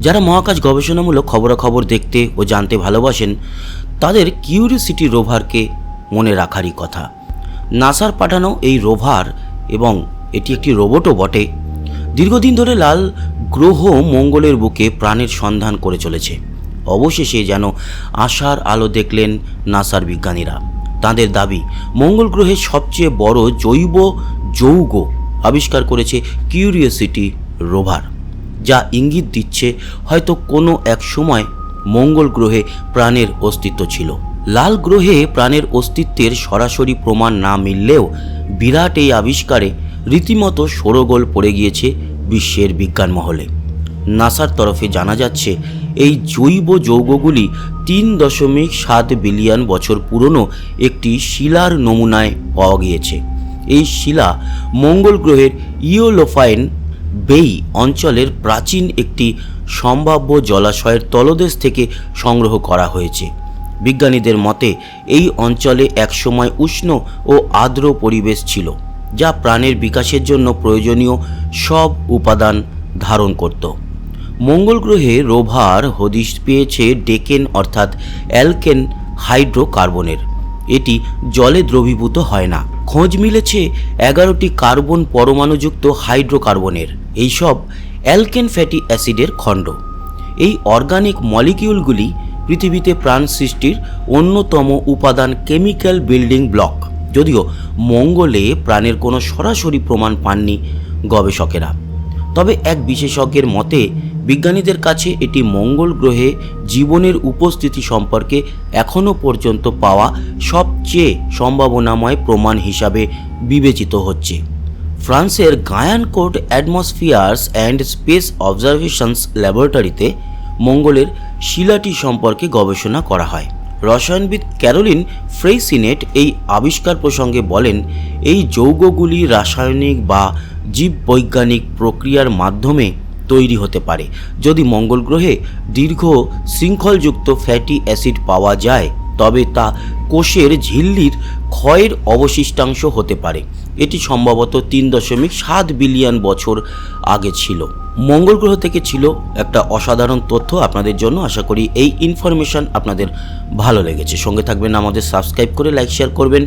যারা মহাকাশ গবেষণামূলক খবরাখবর দেখতে ও জানতে ভালোবাসেন, তাদের কিউরিসিটি রোভারকে মনে রাখারই কথা। নাসার পাঠানো এই রোভার এবং এটি একটি রোবটও বটে, দীর্ঘদিন ধরে লাল গ্রহ মঙ্গলের বুকে প্রাণের সন্ধান করে চলেছে। অবশেষে যেন আশার আলো দেখলেন নাসার বিজ্ঞানীরা। তাদের দাবি, মঙ্গল গ্রহের সবচেয়ে বড় জৈব যৌগ আবিষ্কার করেছে কিউরিওসিটি রোভার। যা ইঙ্গিত দিচ্ছে হয়তো কোনো এক সময় মঙ্গল গ্রহে প্রাণের অস্তিত্ব ছিল। লাল গ্রহে প্রাণের অস্তিত্বের সরাসরি প্রমাণ না মিললেও বিরাট এই আবিষ্কারে রীতিমতো সরগোল পড়ে গিয়েছে বিশ্বের বিজ্ঞান মহলে নাসার তরফে জানা যাচ্ছে, এই জৈব যৌগগুলি তিন দশমিক সাত বিলিয়ন বছর পুরনো একটি শিলার নমুনায় পাওয়া গিয়েছে। এই শিলা মঙ্গল গ্রহের ইওলোফাইন বেই অঞ্চলের প্রাচীন একটি সম্ভাব্য জলাশয়ের তলদেশ থেকে সংগ্রহ করা হয়েছে। বিজ্ঞানীদের মতে, এই অঞ্চলে একসময় উষ্ণ ও আর্দ্র পরিবেশ ছিল, যা প্রাণের বিকাশের জন্য প্রয়োজনীয় সব উপাদান ধারণ করত। মঙ্গল গ্রহে রোভার হদিশ পেয়েছে ডেকেন অর্থাৎ অ্যালকেন হাইড্রোকার্বনের। এটি জলে দ্রবীভূত হয় না। খোঁজ মিলেছে এগারোটি কার্বন পরমাণুযুক্ত হাইড্রোকার্বনের, এইসব অ্যালকেন ফ্যাটি অ্যাসিডের খণ্ড। এই অর্গানিক মলিকিউলগুলি পৃথিবীতে প্রাণ সৃষ্টির অন্যতম উপাদান কেমিক্যাল বিল্ডিং ব্লক। যদিও মঙ্গলে প্রাণের কোনো সরাসরি প্রমাণ পাননি গবেষকেরা। তবে এক বিশেষজ্ঞের মতে, বিজ্ঞানীদের কাছে এটি মঙ্গল গ্রহে জীবনের উপস্থিতি সম্পর্কে এখনও পর্যন্ত পাওয়া সবচেয়ে সম্ভাবনাময় প্রমাণ হিসাবে বিবেচিত হচ্ছে। ফ্রান্সের Guyancourt atmospheres and space observations ল্যাবরেটরিতে মঙ্গলের শিলাটি সম্পর্কে গবেষণা করা হয়। রসায়নবিদ ক্যারোলিন ফ্রেইসিনেট এই আবিষ্কার প্রসঙ্গে বলেন, এই যৌগগুলি রাসায়নিক বা জীববৈজ্ঞানিক প্রক্রিয়ার মাধ্যমে তৈরি হতে পারে। যদি মঙ্গল গ্রহে দীর্ঘ শৃঙ্খলযুক্ত ফ্যাটি অ্যাসিড পাওয়া যায়, তবে তা কোষের ঝিল্লির ক্ষয়ের অবশিষ্টাংশ হতে পারে। এটি সম্ভবত তিন দশমিক সাত বিলিয়ন বছর আগে ছিল। মঙ্গল গ্রহ থেকে ছিল একটা অসাধারণ তথ্য আপনাদের জন্য। আশা করি এই ইনফরমেশন আপনাদের ভালো লেগেছে। সঙ্গে থাকবেন, আমাদের সাবস্ক্রাইব করে, লাইক, শেয়ার করবেন।